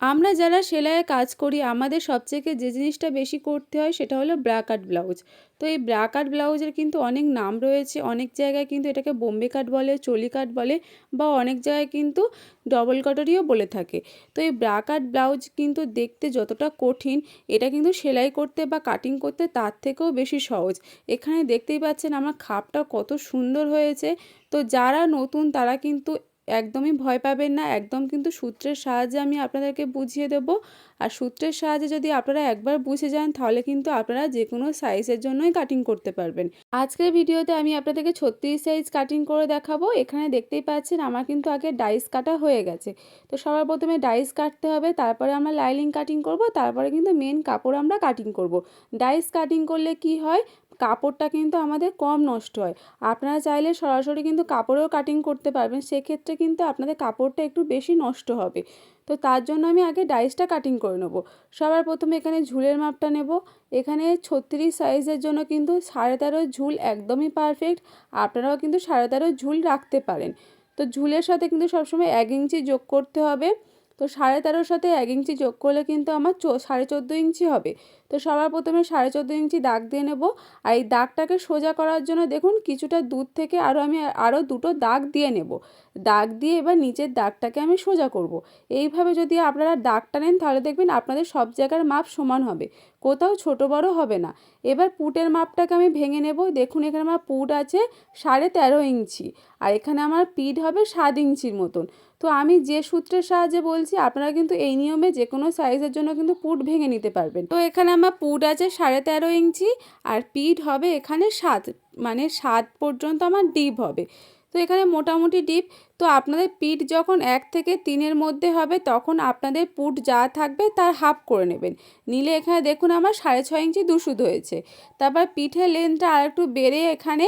আমরা যারা সেলাইয়ে কাজ করি, আমাদের সবথেকে যে জিনিসটা বেশি করতে হয় সেটা হলো ব্রা কাট ব্লাউজ। তো এই ব্রা কাট ব্লাউজের কিন্তু অনেক নাম রয়েছে, অনেক জায়গায় কিন্তু এটাকে বোম্বে কাট বলে, চলি কাট বলে বা অনেক জায়গায় কিন্তু ডবল কাটারিও বলে থাকে। তো এই ব্রা কাট ব্লাউজ কিন্তু দেখতে যতটা কঠিন, এটা কিন্তু সেলাই করতে বা কাটিং করতে তার থেকেও বেশি সহজ। এখানে দেখতেই পাচ্ছেন আমার খাপটা কত সুন্দর হয়েছে। তো যারা নতুন তারা কিন্তু একদমই ভয় পাবেন না। একদম কিন্তু সূত্রের সাহায্যে আমি আপনাদেরকে বুঝিয়ে দেবো। আর সূত্রের সাহায্যে যদি আপনারা একবার বুঝে যান, তাহলে কিন্তু আপনারা যে কোনো সাইজের জন্যই কাটিং করতে পারবেন। আজকের ভিডিওতে আমি আপনাদেরকে ছত্রিশ সাইজ কাটিং করে দেখাবো। এখানে দেখতেই পাচ্ছেন, আমার কিন্তু আগে ডাইস কাটা হয়ে গেছে। তো সবার প্রথমে ডাইস কাটতে হবে, তারপরে আমরা লাইলিং কাটিং করব, তারপরে কিন্তু মেন কাপড় আমরা কাটিং করব। ডাইস কাটিং করলে কি হয়? কাপড়টা কিন্তু আমাদের কম নষ্ট হয়। আপনারা চাইলে সরাসরি কিন্তু কাপড়েও কাটিং করতে পারবেন, সেক্ষেত্রে কিন্তু আপনাদের কাপড়টা একটু বেশি নষ্ট হবে। তো তার জন্য আমি আগে ডাইসটা কাটিং করে নেব। সবার প্রথমে এখানে ঝুলের মাপটা নেব। এখানে ছত্রিশ সাইজের জন্য কিন্তু সাড়ে তেরো ঝুল একদমই পারফেক্ট আপনারাও কিন্তু সাড়ে তেরো ঝুল রাখতে পারেন। তো ঝুলের সাথে কিন্তু সবসময় এক ইঞ্চি যোগ করতে হবে। তো সাড়ে তেরোর সাথে এক ইঞ্চি যোগ করলে কিন্তু আমার সাড়ে চোদ্দ ইঞ্চি হবে। তো সবার প্রথমে সাড়ে চোদ্দ ইঞ্চি দাগ দিয়ে নেব। আর এই দাগটাকে সোজা করার জন্য দেখুন কিছুটা দূর থেকে আরও আমি আরও দুটো দাগ দিয়ে নেব। দাগ দিয়ে এবার নিচের দাগটাকে আমি সোজা করব। এইভাবে যদি আপনারা দাগটা নেন তাহলে দেখবেন আপনাদের সব জায়গার মাপ সমান হবে। কোথাও ছোট বড় হবে না। এবার পুটের মাপটাকে আমি ভেঙে নেব। দেখুন এখানে আমার পুট আছে সাড়ে তেরো ইঞ্চি। আর এখানে আমার পিঠ হবে সাত ইঞ্চির মতন। তো আমি যে সূত্রের সাহায্যে বলছি, আপনারা কিন্তু এই নিয়মে যে কোনো সাইজের জন্য কিন্তু পুট ভেঙে নিতে পারবেন। তো এখানে আমার পুট আছে সাড়ে তেরো ইঞ্চি আর পিঠ হবে এখানে সাত মানে সাত পর্যন্ত আমার ডিপ হবে। তো এখানে মোটামুটি ডিপ। তো আপনাদের পিঠ যখন এক থেকে তিনের মধ্যে হবে, তখন আপনাদের পুট যা থাকবে তার হাফ করে নেবেন। নিলে এখানে দেখুন আমার সাড়ে ছয় ইঞ্চি দুশুদ হয়েছে। তারপর পিঠের লেন্থটা আর একটু বেড়ে এখানে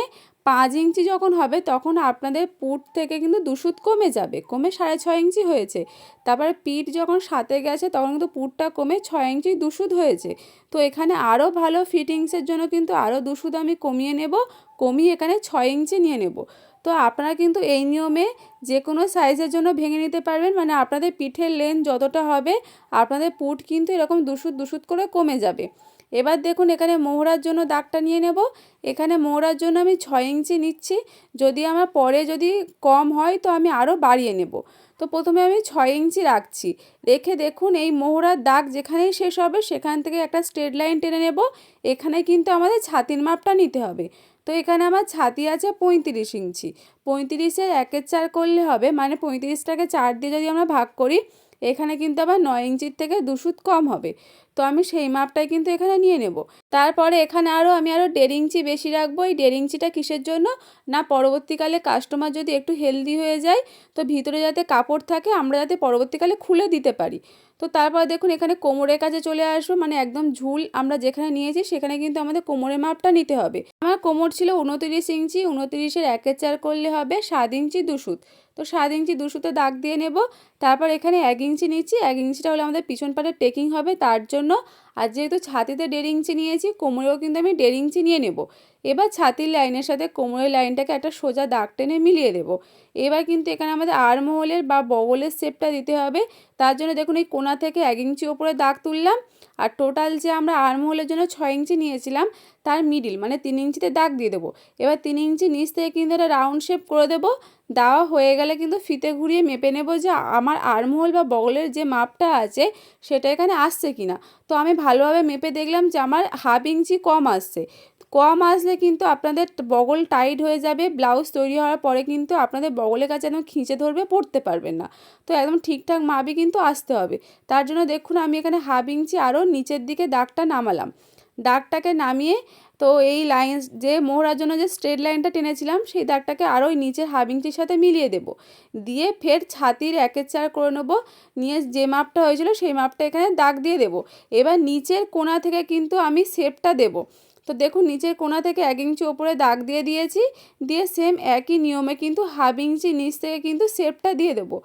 পাঁচ ইঞ্চি যখন হবে, তখন আপনাদের পুট থেকে কিন্তু দুশুদ কমে যাবে। কমে সাড়ে ছয় ইঞ্চি হয়েছে। তারপরে পিঠ যখন সাথে গেছে, তখন কিন্তু পুটটা কমে ছয় ইঞ্চি দুশুদ হয়েছে। তো এখানে আরও ভালো ফিটিংসের জন্য কিন্তু আরও দুশুদ আমি কমিয়ে নেব, কমিয়ে এখানে ছয় ইঞ্চি নিয়ে নেব। তো আপনারা কিন্তু এই নিয়মে যে কোনো সাইজের জন্য ভেঙে নিতে পারবেন। মানে আপনাদের পিঠের লেন্থ যতটা হবে, আপনাদের পুট কিন্তু এরকম দুশুদ দুশুদ করে কমে যাবে। এবার দেখুন এখানে মোহরার জন্য দাগটা নিয়ে নেব। এখানে মোহরার জন্য আমি ছয় ইঞ্চি নিচ্ছি। যদি আমার পরে যদি কম হয় তো আমি আরও বাড়িয়ে নেব। তো প্রথমে আমি ছয় ইঞ্চি রাখছি। রেখে দেখুন এই মোহরার দাগ যেখানেই শেষ হবে সেখান থেকে একটা স্ট্রেট লাইন টেনে নেব। এখানে কিন্তু আমাদের ছাতির মাপটা নিতে হবে। তো এখানে আমার ছাতি আছে পঁয়ত্রিশ ইঞ্চি। পঁয়ত্রিশের একের চার করলে হবে। মানে পঁয়ত্রিশটাকে চার দিয়ে যদি আমরা ভাগ করি এখানে কিন্তু আবার নয় ইঞ্চির থেকে দুশুদ কম হবে। তো আমি সেই মাপটাই কিন্তু এখানে নিয়ে নেব। তারপরে এখানে আরও আমি আরও দেড় ইঞ্চি বেশি রাখব। এই দেড় ইঞ্চিটা কিসের জন্য? না, পরবর্তীকালে কাস্টমার যদি একটু হেলদি হয়ে যায়, তো ভিতরে যাতে কাপড় থাকে, আমরা যাতে পরবর্তীকালে খুলে দিতে পারি। তো তারপর দেখুন, এখানে কোমরের কাছে চলে আসব। মানে একদম ঝুল আমরা যেখানে নিয়েছি, সেখানে কিন্তু আমাদের কোমরের মাপটা নিতে হবে। আমার কোমর ছিল উনতিরিশ ইঞ্চি উনতিরিশের একের চার করলে হবে সাত ইঞ্চি দুশুত তো সাত ইঞ্চি দুশোতে দাগ দিয়ে নেব। তারপর এখানে এক ইঞ্চি নিচ্ছি। এক ইঞ্চিটা হলে আমাদের পিছন পাটের টেকিং হবে তার জন্য। আর যেহেতু ছাতিতে দেড় ইঞ্চি নিয়েছি, কোমরেও কিন্তু আমি দেড় ইঞ্চি নিয়ে নেব। এবার ছাতির লাইনের সাথে কোমরের লাইনটাকে একটা সোজা দাগ টেনে মিলিয়ে দেবো। এবার কিন্তু এখানে আমাদের আরমহলের বা বগলের শেপটা দিতে হবে। তার জন্য দেখুন এই কোনা থেকে এক ইঞ্চি ওপরে দাগ তুললাম। আর টোটাল যে আমরা আর্মহোলের জন্য ছয় ইঞ্চি নিয়েছিলাম, তার মিডিল মানে তিন ইঞ্চিতে দাগ দিয়ে দেবো। এবার তিন ইঞ্চি নিচ থেকে কিন্তু একটা রাউন্ড শেপ করে দেবো, দেওয়া হয়ে গেলে কিন্তু ফিতে ঘুরিয়ে মেপে নেব যে আমার আর্মহোল বা বগলের যে মাপটা আছে, সেটা এখানে আসছে কিনা। তো আমি ভালোভাবে মেপে দেখলাম যে আমার হাফ ইঞ্চি কম আসছে। কম আসলে কিন্তু আপনাদের বগল টাইট হয়ে যাবে ব্লাউজ তৈরি হওয়ার পরে কিন্তু আপনাদের বগলের কাছে একদম খিঁচে ধরবে পড়তে পারবেন না। তো একদম ঠিকঠাক মাপই কিন্তু আসতে হবে। তার জন্য দেখুন আমি এখানে হাফ ইঞ্চি আরও নিচের দিকে দাগটা নামালাম। দাগটাকে নামিয়ে তো এই লাইন যে মোহরার জন্য যে স্ট্রেট লাইনটা টেনেছিলাম, সেই দাগটাকে আরও নিচের হাফ ইঞ্চির সাথে মিলিয়ে দেব। দিয়ে ফের ছাতির একের চার করে নেব। নিয়ে যে মাপটা হয়েছিল, সেই মাপটা এখানে দাগ দিয়ে দেব। এবার নিচের কোনা থেকে কিন্তু আমি শেপটা দেবো। তো দেখুন, নিচের কোনা থেকে এক ইঞ্চি ওপরে দাগ দিয়ে দিয়েছি, দিয়ে সেম একই নিয়মে কিন্তু হাফ ইঞ্চি নিচ থেকে কিন্তু শেপটা দিয়ে দেবো।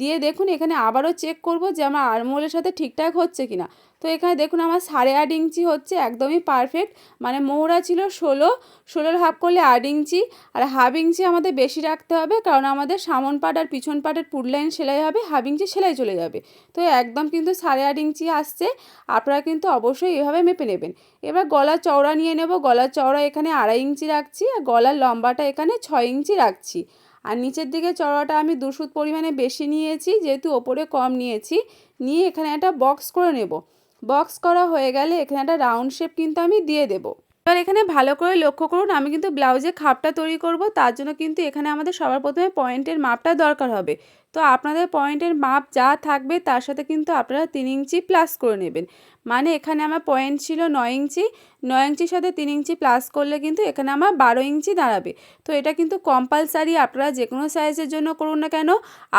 দিয়ে দেখুন এখানে আবারও চেক করব যে আমার আরমোলের সাথে ঠিকঠাক হচ্ছে কি না তো এখানে দেখুন আমার সাড়ে আট ইঞ্চি হচ্ছে, একদমই পারফেক্ট মানে মোহরা ছিল ষোলো, ষোলোর হাফ করলে আট ইঞ্চি। আর হাফ ইঞ্চি আমাদের বেশি রাখতে হবে, কারণ আমাদের সামন পাট আর পিছন পাটের পুট লাইন সেলাই হবে হাফ ইঞ্চি সেলাই চলে যাবে। তো একদম কিন্তু সাড়ে আট ইঞ্চি আসছে, আপনারা কিন্তু অবশ্যই এভাবে মেপে নেবেন। এবার গলার চওড়া নিয়ে নেব, গলার চওড়া এখানে আড়াই ইঞ্চি রাখছি, আর গলার লম্বাটা এখানে ছয় ইঞ্চি রাখছি। আর নিচের দিকে চড়াটা আমি দুশো পরিমাণে বেশি নিয়েছি, যেহেতু ওপরে কম নিয়েছি। নিয়ে এখানে একটা বক্স করে নেব। বক্স করা হয়ে গেলে এখানে একটা রাউন্ড শেপ কিন্তু আমি দিয়ে দেব। এবার এখানে ভালো করে লক্ষ্য করুন, আমি কিন্তু ব্লাউজে খাপটা তৈরি করব, তার জন্য কিন্তু এখানে আমাদের সবার প্রথমে পয়েন্টের মাপটা দরকার হবে। তো আপনাদের পয়েন্টের মাপ যা থাকবে তার সাথে কিন্তু আপনারা তিন ইঞ্চি প্লাস করে নেবেন। মানে এখানে আমার পয়েন্ট ছিল নয় ইঞ্চি, নয় ইঞ্চির সাথে তিন ইঞ্চি প্লাস করলে কিন্তু এখানে আমার বারো ইঞ্চি দাঁড়াবে। তো এটা কিন্তু কম্পালসারি আপনারা যে কোনো সাইজের জন্য করুন না কেন,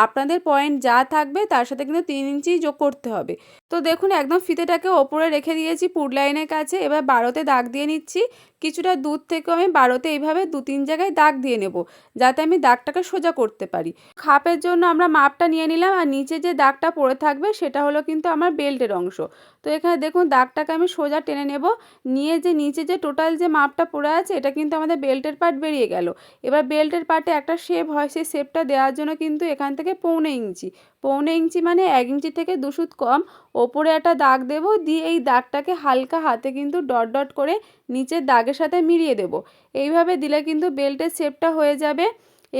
আপনাদের পয়েন্ট যা থাকবে তার সাথে কিন্তু তিন ইঞ্চি যোগ করতে হবে। তো দেখুন একদম ফিতেটাকে ওপরে রেখে দিয়েছি পুড লাইনের কাছে, এবার বারোতে দাগ দিয়ে নিচ্ছি। কিছুটা দূর থেকে আমি বারোতে এইভাবে দু তিন জায়গায় দাগ দিয়ে নেব, যাতে আমি দাগটাকে সোজা করতে পারি। খাপের জন্য আমরা মাপটা নিয়ে নিলাম আর নিচে যে দাগটা পড়ে থাকবে সেটা হলো কিন্তু আমার বেল্টের অংশ। তো এখানে দেখুন দাগটাকে আমি সোজা টেনে নেব। নিয়ে যে নিচে যে টোটাল যে মাপটা পড়ে আছে এটা কিন্তু আমাদের বেল্টের পার্ট বেরিয়ে গেল। এবার বেল্টের পার্টে একটা শেপ হয়, সেই শেপটা দেওয়ার জন্য কিন্তু এখান থেকে পৌনে ইঞ্চি। পৌনে ইঞ্চি মানে এক ইঞ্চি থেকে দুশুদ কম। ওপরে একটা দাগ দেব, দিয়ে এই দাগটাকে হালকা হাতে কিন্তু ডট ডট করে নিচের দাগের সাথে মিলিয়ে দেব। এইভাবে দিলে কিন্তু বেল্টের শেপটা হয়ে যাবে।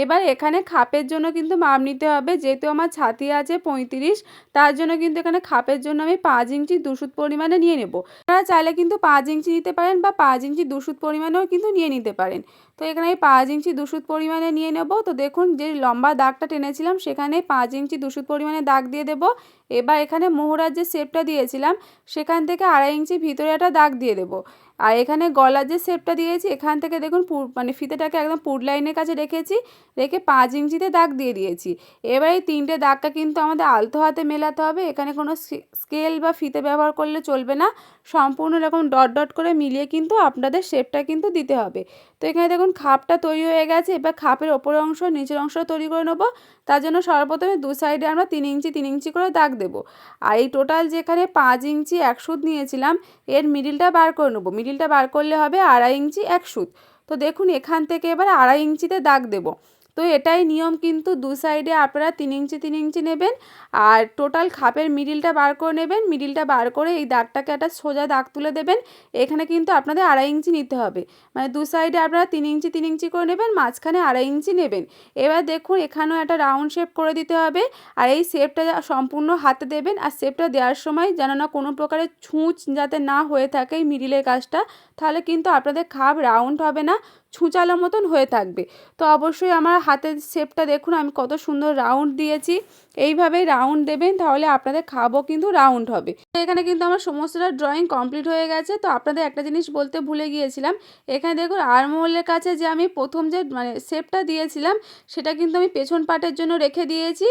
এবার এখানে খাপের জন্য কিন্তু মাপ নিতে হবে। যেহেতু আমার ছাতি আছে পঁয়ত্রিশ, তার জন্য কিন্তু এখানে খাপের জন্য আমি পাঁচ ইঞ্চি দুশুদ পরিমাণে নিয়ে নেব। আপনারা চাইলে কিন্তু পাঁচ ইঞ্চি নিতে পারেন বা পাঁচ ইঞ্চি দুশুদ পরিমাণেও কিন্তু নিয়ে নিতে পারেন। তো এখানে আমি পাঁচ ইঞ্চি দুশুদ পরিমাণে নিয়ে নেব। তো দেখুন যে লম্বা দাগটা টেনেছিলাম, সেখানে পাঁচ ইঞ্চি দুশুদ পরিমাণে দাগ দিয়ে দেব। এবার এখানে মোহরার যে শেপটা দিয়েছিলাম, সেখান থেকে আড়াই ইঞ্চি ভিতরে একটা দাগ দিয়ে দেবো। আর এখানে গলার যে শেপটা দিয়েছি, এখান থেকে দেখুন মানে ফিতেটাকে একদম পুড লাইনের কাছে রেখেছি, রেখে পাঁচ ইঞ্চিতে দাগ দিয়ে দিয়েছি। এবার এই তিনটে দাগটা কিন্তু আমাদের আলতো হাতে মেলাতে হবে। এখানে কোনো স্কেল বা ফিতে ব্যবহার করলে চলবে না। সম্পূর্ণ এরকম ডট ডট করে মিলিয়ে কিন্তু আপনাদের শেপটা কিন্তু দিতে হবে। তো এখানে দেখুন খাপটা তৈরি হয়ে গেছে, এবার খাপের ওপরের অংশ, নিচের অংশ তৈরি করে নেব। তার জন্য সর্বপ্রথমে দু সাইডে আমরা তিন ইঞ্চি তিন ইঞ্চি করে দাগ দেবো। আর এই টোটাল যেখানে পাঁচ ইঞ্চি এক সুদ নিয়েছিলাম, এর মিডিলটা বার করে নেব। মিডিলটা বার করলে হবে আড়াই ইঞ্চি এক সুদ তো দেখুন এখান থেকে এবার আড়াই ইঞ্চিতে দাগ দেবো। তো এটাই নিয়ম কিন্তু দু সাইডে আপনারা তিন ইঞ্চি তিন ইঞ্চি নেবেন আর টোটাল খাপের মিডিলটা বার করে নেবেন। মিডিলটা বার করে এই দাগটাকে একটা সোজা দাগ তুলে দেবেন। এখানে কিন্তু আপনাদের আড়াই ইঞ্চি নিতে হবে। মানে দু সাইডে আপনারা তিন ইঞ্চি তিন ইঞ্চি করে নেবেন, মাঝখানে আড়াই ইঞ্চি নেবেন। এবার দেখুন, এখানেও একটা রাউন্ড শেপ করে দিতে হবে আর এই শেপটা সম্পূর্ণ হাতে দেবেন আর শেপটা দেওয়ার সময় যেন না কোনো প্রকারের ছুঁচ যাতে না হয়ে থাকে এই মিডিলের কাজটা, তাহলে কিন্তু আপনাদের খাপ রাউন্ড হবে না। ছুঁচালো মতন হয়ে থাকবে। তো অবশ্যই আমার হাতের শেপটা দেখুন, আমি কত সুন্দর রাউন্ড দিয়েছি। এইভাবেই রাউন্ড দেবেন, তাহলে আপনাদের খাব কিন্তু রাউন্ড হবে। এখানে কিন্তু আমার সমস্তটা ড্রয়িং কমপ্লিট হয়ে গেছে। তো আপনাদের একটা জিনিস বলতে ভুলে গিয়েছিলাম, এখানে দেখুন আরমোলের কাছে যে আমি প্রথম যে মানে শেপটা দিয়েছিলাম, সেটা কিন্তু আমি পেছন পাটের জন্য রেখে দিয়েছি।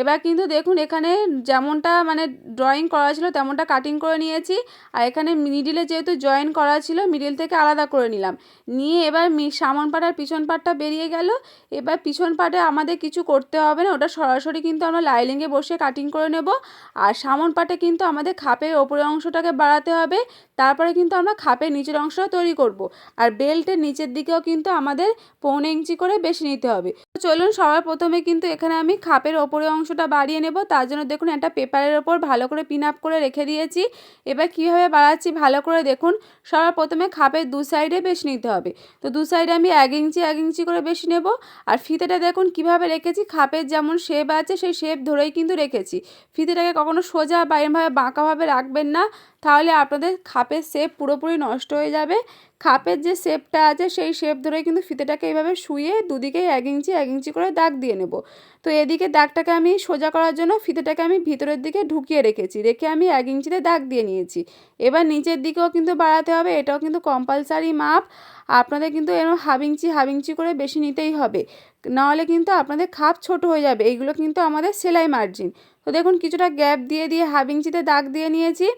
এবার কিন্তু দেখুন এখানে যেমনটা মানে ড্রয়িং করা ছিল, তেমনটা কাটিং করে নিয়েছি। আর এখানে মিডিলে যেহেতু জয়েন করা ছিল মিডিল থেকে আলাদা করে নিলাম। নিয়ে এবার সামন পাট আর পিছন পাটটা বেরিয়ে গেল। এবার পিছন পাটে আমাদের কিছু করতে হবে না। ওটা সরাসরি কিন্তু আমরা লাইলিংয়ে বসে কাটিং করে নেব। আর সামন পাটে কিন্তু আমাদের খাপের ওপরের অংশটাকে বাড়াতে হবে। তারপরে কিন্তু আমরা খাপের নিচের অংশটা তৈরি করব। আর বেল্টের নিচের দিকেও কিন্তু আমাদের পৌনে ইঞ্চি করে বেশি নিতে হবে। চলুন সবার প্রথমে কিন্তু এখানে আমি খাপের ওপরের অংশটা বাড়িয়ে নেব। তার জন্য দেখুন একটা পেপারের ওপর ভালো করে পিন আপ করে রেখে দিয়েছি। এবার কীভাবে বাড়াচ্ছি ভালো করে দেখুন। সবার প্রথমে খাপের দু সাইডে বেশি নিতে হবে। তো দু সাইডে আমি এক ইঞ্চি এক ইঞ্চি করে বেশি নেব। আর ফিতেটা দেখুন কীভাবে রেখেছি। খাপের যেমন শেপ আছে, সেই শেপ ধরেই কিন্তু রেখেছি। ফিতেটাকে কখনো সোজা বা এরমভাবে বাঁকাভাবে রাখবেন না। তাহলে আপনাদের খাপের শেপ পুরোপুরি নষ্ট হয়ে যাবে। খাপের যে শেপটা আছে, সেই শেপ ধরে কিন্তু ফিতেটাকে এইভাবে শুয়ে দুদিকেই এক ইঞ্চি এক ইঞ্চি করে দাগ দিয়ে নেব। তো এদিকে দাগটাকে আমি সোজা করার জন্য ফিতেটাকে আমি ভিতরের দিকে ঢুকিয়ে রেখেছি। রেখে আমি এক ইঞ্চিতে দাগ দিয়ে নিয়েছি। এবার নিচের দিকেও কিন্তু বাড়াতে হবে, এটাও কিন্তু কম্পালসারি মাপ। আপনাদের কিন্তু এরকম হাফ ইঞ্চি হাফ ইঞ্চি করে বেশি নিতেই হবে। নাহলে কিন্তু আপনাদের খাপ ছোট হয়ে যাবে। এইগুলো কিন্তু আমাদের সেলাই মার্জিন তো দেখুন, কিছুটা গ্যাপ দিয়ে দিয়ে হাফ ইঞ্চিতে দাগ দিয়ে নিয়েছি।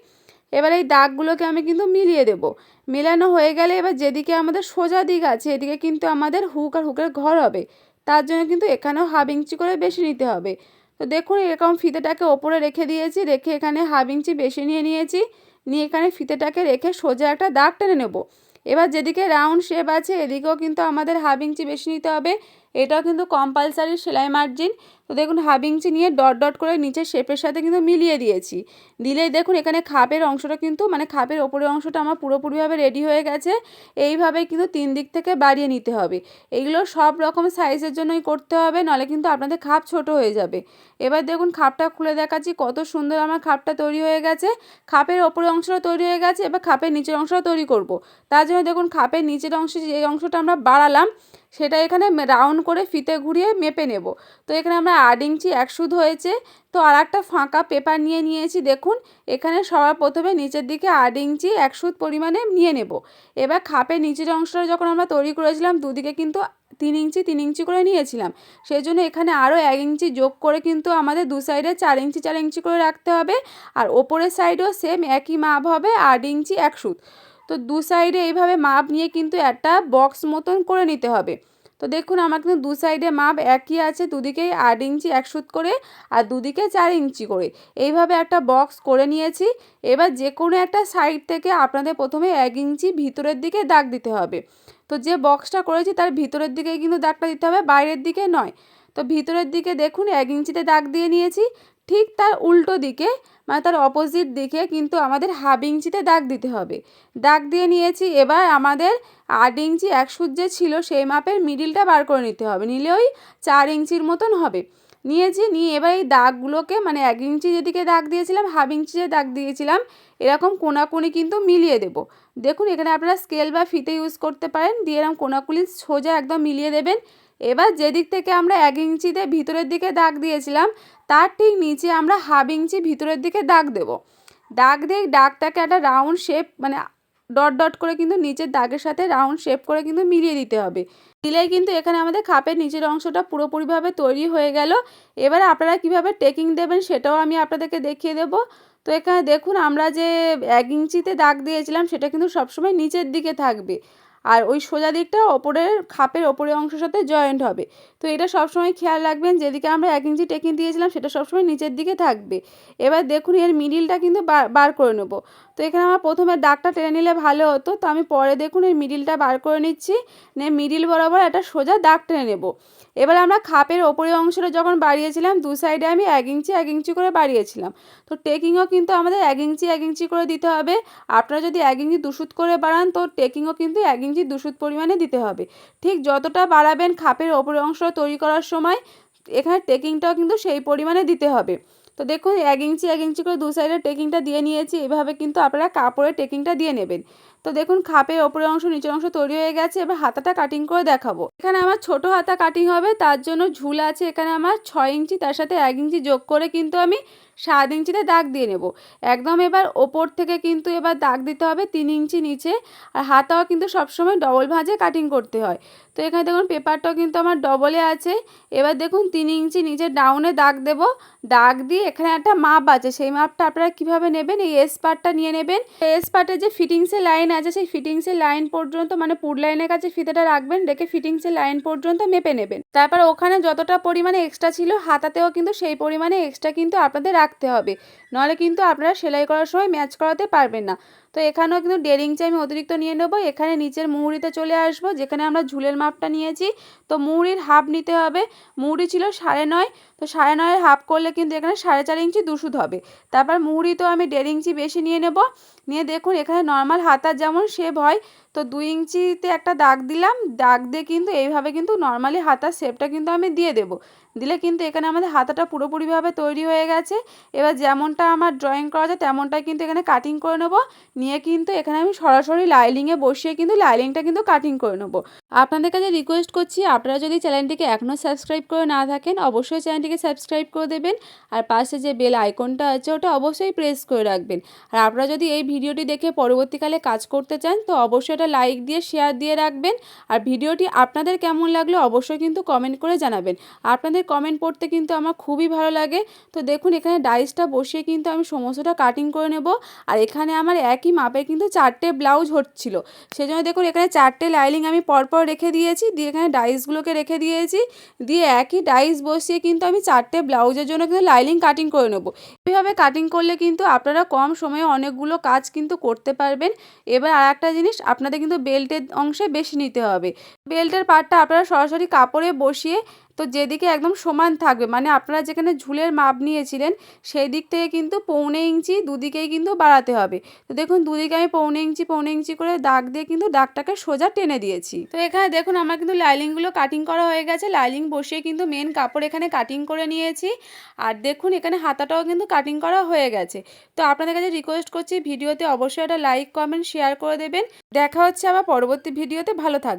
এবার এই দাগগুলোকে আমি কিন্তু মিলিয়ে দেব। মেলানো হয়ে গেলে এবার যেদিকে আমাদের সোজা দিক আছে, এদিকে কিন্তু আমাদের হুক আর হুকের ঘর হবে। তার জন্য কিন্তু এখানেও হাফ ইঞ্চি করে বেশি নিতে হবে। তো দেখুন, এরকম ফিতেটাকে ওপরে রেখে দিয়েছি, রেখে এখানে হাফ ইঞ্চি বেশি নিয়ে নিয়েছি। নিয়ে এখানে ফিতেটাকে রেখে সোজা একটা দাগ টেনে নেব। এবার যেদিকে রাউন্ড শেপ আছে, এদিকেও কিন্তু আমাদের হাফ ইঞ্চি বেশি নিতে হবে। এটাও কিন্তু কম্পালসারি সেলাই মার্জিন। তো দেখুন, হাফ ইঞ্চি নিয়ে ডট ডট করে নিচের শেপের সাথে কিন্তু মিলিয়ে দিয়েছি। দিলেই দেখুন, এখানে খাপের অংশটা কিন্তু মানে খাপের ওপরের অংশটা আমার পুরোপুরিভাবে রেডি হয়ে গেছে। এইভাবে কিন্তু তিন দিক থেকে বাড়িয়ে নিতে হবে। এইগুলো সব রকম সাইজের জন্যই করতে হবে, নাহলে কিন্তু আপনাদের খাপ ছোট হয়ে যাবে। এবার দেখুন, খাপটা খুলে দেখাচ্ছি, কত সুন্দর আমার খাপটা তৈরি হয়ে গেছে। খাপের ওপরের অংশটা তৈরি হয়ে গেছে, এবার খাপের নিচের অংশটা তৈরি করব। তার জন্য দেখুন, খাপের নিচের অংশে যে অংশটা আমরা বাড়ালাম, সেটা এখানে রাউন্ড করে ফিতে ঘুরিয়ে মেপে নেব। তো এখানে আমরা আট ইঞ্চি এক সুদ হয়েছে। তো আর একটা ফাঁকা পেপার নিয়ে নিয়েছি, দেখুন। এখানে সবার প্রথমে নিচের দিকে আট ইঞ্চি এক সুদ পরিমাণে নিয়ে নেব। এবার খাপের নিচের অংশটা যখন আমরা তৈরি করেছিলাম, দুদিকে কিন্তু তিন ইঞ্চি তিন ইঞ্চি করে নিয়েছিলাম। সেই জন্য এখানে আরও এক ইঞ্চি যোগ করে কিন্তু আমাদের দু সাইডে চার ইঞ্চি চার ইঞ্চি করে রাখতে হবে। আর ওপরের সাইডেও সেম একই মাপ হবে আট ইঞ্চি এক সুদ তো দু সাইডে এইভাবে মাপ নিয়ে কিন্তু একটা বক্স মতন করে নিতে হবে। তো দেখুন, আমার কিন্তু দু সাইডে মাপ একই আছে, দুদিকেই আট ইঞ্চি এক সুত করে আর দুদিকে চার ইঞ্চি করে। এইভাবে একটা বক্স করে নিয়েছি। এবার যে কোনো একটা সাইড থেকে আপনাদের প্রথমে এক ইঞ্চি ভিতরের দিকে দাগ দিতে হবে। তো যে বক্সটা করেছি তার ভিতরের দিকে কিন্তু দাগটা দিতে হবে, বাইরের দিকে নয়। তো ভিতরের দিকে দেখুন, এক ইঞ্চিতে দাগ দিয়ে নিয়েছি। ঠিক তার উল্টো দিকে মানে তার অপোজিট দিকে কিন্তু আমাদের হাফ ইঞ্চিতে দাগ দিতে হবে। দাগ দিয়ে নিয়েছি, এবার আমাদের আট ইঞ্চি এক সুদ যে ছিল, সেই মাপের মিডিলটা বার করে নিতে হবে। নিলে ওই চার ইঞ্চির মতন হবে। নিয়েছি, নিয়ে এবার এই দাগগুলোকে মানে এক ইঞ্চি যেদিকে দাগ দিয়েছিলাম, হাফ ইঞ্চি যে দাগ দিয়েছিলাম, এরকম কোনাকুনি কিন্তু মিলিয়ে দেব। দেখুন, এখানে আপনারা স্কেল বা ফিতে ইউজ করতে পারেন। দিয়ে এরকম কোনাকুলি সোজা একদম মিলিয়ে দেবেন। এবার যেদিক থেকে আমরা এক ইঞ্চিতে ভিতরের দিকে দাগ দিয়েছিলাম, তার ঠিক নিচে আমরা হাফ ইঞ্চি ভিতরের দিকে দাগ দেব। দাগ দিয়ে দাগটাকে একটা রাউন্ড শেপ মানে ডট ডট করে কিন্তু নিচের দাগের সাথে রাউন্ড শেপ করে কিন্তু মিলিয়ে দিতে হবে। দিলেই কিন্তু এখানে আমাদের খাপের নিচের অংশটা পুরোপুরিভাবে তৈরি হয়ে গেল। এবারে আপনারা কীভাবে টেকিং দেবেন সেটাও আমি আপনাদেরকে দেখিয়ে দেবো। তো এখানে দেখুন, আমরা যে এক ইঞ্চিতে দাগ দিয়েছিলাম, সেটা কিন্তু সবসময় নিচের দিকে থাকবে। আর ওই সোজা দিকটা ওপরের খাপের ওপরের অংশের সাথে জয়েন্ট হবে। তো এটা সবসময় খেয়াল রাখবেন যেদিকে আমরা এক ইঞ্চি টেকিং দিয়েছিলাম, সেটা সবসময় নিচের দিকে থাকবে। এবার দেখুন, এর মিডিলটা কিন্তু বার করে নেব। তো এখানে আমার প্রথমে দাগটা টেনে নিলে ভালো হতো। তো আমি পরে দেখুন, এর মিডিলটা বার করে নিচ্ছি। নিয়ে মিডিল বরাবর একটা সোজা দাগ টেনে নেব। এবার আমরা খাপের ওপরের অংশটা যখন বাড়িয়েছিলাম, দু সাইডে আমি এক ইঞ্চি এক ইঞ্চি করে বাড়িয়েছিলাম। তো টেকিংও কিন্তু আমাদের এক ইঞ্চি এক ইঞ্চি করে দিতে হবে। আপনারা যদি এক ইঞ্চি দুশুত করে বাড়ান, তো টেকিংও কিন্তু এক ইঞ্চি দুশুত পরিমাণে দিতে হবে। ঠিক যতটা বাড়াবেন খাপের ওপরের অংশটা তৈরি করার সময়, এখানে টেকিংটাও কিন্তু সেই পরিমাণে দিতে হবে। তো দেখুন, এক ইঞ্চি এক ইঞ্চি করে দু সাইডে টেকিংটা দিয়ে নিয়েছি। এভাবে কিন্তু আপনারা কাপড়ের টেকিংটা দিয়ে নেবেন। তো দেখুন খাপের ওপরের অংশ, নিচের অংশ তৈরি হয়ে গেছে। এবার হাতাটা কাটিং করে দেখাবো। এখানে আমার ছোট হাতা কাটিং হবে, তার জন্য ঝুল আছে এখানে আমার ছয় ইঞ্চি, তার সাথে এক ইঞ্চি যোগ করে কিন্তু আমি সাত ইঞ্চিতে দাগ দিয়ে নেব। একদম এবার ওপর থেকে কিন্তু এবার দাগ দিতে হবে, তিন ইঞ্চি নিচে। আর হাতাও কিন্তু সবসময় ডবল ভাঁজে কাটিং করতে হয়। তো এখানে দেখুন পেপারটাও কিন্তু আমার ডবলে আছে। এবার দেখুন তিন ইঞ্চি নিচে ডাউনে দাগ দেব। দাগ দিয়ে এখানে একটা মাপ আছে। সেই মাপটা আপনারা কীভাবে নেবেন? এই এস পার্টটা নিয়ে নেবেন। এস পার্টের যে ফিটিংসের লাইন আছে, সেই ফিটিংসের লাইন পর্যন্ত মানে পুর লাইনের কাছে ফিতেটা রাখবেন, রেখে ফিটিংসের লাইন পর্যন্ত মেপে নেবেন। তারপর ওখানে যতটা পরিমাণে এক্সট্রা ছিল, হাতাতেও কিন্তু সেই পরিমাণে এক্সট্রা কিন্তু আপনাদের রাখতে হবে। নাহলে কিন্তু আপনারা সেলাই করার সময় ম্যাচ করাতে পারবেন না। তো এখানেও কিন্তু দেড় আমি অতিরিক্ত নিয়ে নেব। এখানে নিচের মুহুরিতে চলে আসব, যেখানে আমরা ঝুলের মাপটা নিয়েছি। তো মুহুরির হাফ নিতে হবে। মুহুরি ছিল সাড়ে নয়। তো সাড়ে নয়ের হাফ করলে কিন্তু এখানে সাড়ে চার ইঞ্চি দুশুদ হবে। তারপর মুহুরি তো আমি দেড় ইঞ্চি বেশি নিয়ে নেব। নিয়ে দেখুন, এখানে নর্মাল হাতার যেমন শেপ হয়, তো দুই ইঞ্চিতে একটা দাগ দিলাম। দাগ দিয়ে কিন্তু এইভাবে কিন্তু নর্মালি হাতার শেপটা কিন্তু আমি দিয়ে দেবো। দিলে কিন্তু এখানে আমাদের হাতাটা পুরোপুরিভাবে তৈরি হয়ে গেছে। এবার যেমনটা আমার ড্রয়িং করা যায় তেমনটাই কিন্তু এখানে কাটিং করে নেব। নিয়ে কিন্তু এখানে আমি সরাসরি লাইলিংয়ে বসিয়ে কিন্তু লাইলিংটা কিন্তু কাটিং করে নেব। আপনাদের কাছে রিকোয়েস্ট করছি, আপনারা যদি চ্যানেলটিকে এখনও সাবস্ক্রাইব করে না থাকেন, অবশ্যই চ্যানেলটিকে সাবস্ক্রাইব করে দেবেন। আর পাশে যে বেল আইকনটা আছে, ওটা অবশ্যই প্রেস করে রাখবেন। আর আপনারা যদি এই ভিডিওটি দেখে পরবর্তীকালে কাজ করতে চান, তো অবশ্যই একটা লাইক দিয়ে শেয়ার দিয়ে রাখবেন। আর ভিডিওটি আপনাদের কেমন লাগল, অবশ্যই কিন্তু কমেন্ট করে জানাবেন। আপনাদের কমেন্ট পড়তে কিন্তু আমার খুবই ভালো লাগে। তো দেখুন, এখানে ডাইসটা বসিয়ে কিন্তু আমি সমস্তটা কাটিং করে নেব। আর এখানে আমার একই মাপে কিন্তু চারটে ব্লাউজ হচ্ছিল। সেই জন্য দেখুন, এখানে চারটে লাইলিং আমি পরপর রেখে দিয়েছি। দিয়ে এখানে ডাইসগুলোকে রেখে দিয়েছি। দিয়ে একই ডাইস বসিয়ে কিন্তু আমি চারটে ব্লাউজের জন্য কিন্তু লাইলিং কাটিং করে নেব। এইভাবে কাটিং করলে কিন্তু আপনারা কম সময়ে অনেকগুলো কাজ কিন্তু করতে পারবেন। এবার আর একটা জিনিস, আপনাদের কিন্তু বেল্টের অংশে বেশি নিতে হবে। বেল্টের পার্টটা আপনারা সরাসরি কাপড়ে বসিয়ে তো যেদিকে একদম সমান থাকবে মানে আপনারা যেখানে ঝুলের মাপ নিয়েছিলেন সেই দিক থেকে কিন্তু পৌনে ইঞ্চি দুদিকেই কিন্তু বাড়াতে হবে। তো দেখুন, দুদিকে আমি পৌনে ইঞ্চি পৌনে ইঞ্চি করে দাগ দিয়ে কিন্তু দাগটাকে সোজা টেনে দিয়েছি। তো এখানে দেখুন, আমার কিন্তু লাইলিংগুলো কাটিং করা হয়ে গেছে। লাইলিং বসিয়ে কিন্তু মেন কাপড় এখানে কাটিং করে নিয়েছি। আর দেখুন, এখানে হাতাটাও কিন্তু কাটিং করা হয়ে গেছে। তো আপনাদের কাছে রিকোয়েস্ট করছি, ভিডিওতে অবশ্যই একটা লাইক কমেন্ট শেয়ার করে দেবেন। দেখা হচ্ছে আবার পরবর্তী ভিডিওতে। ভালো থাকবে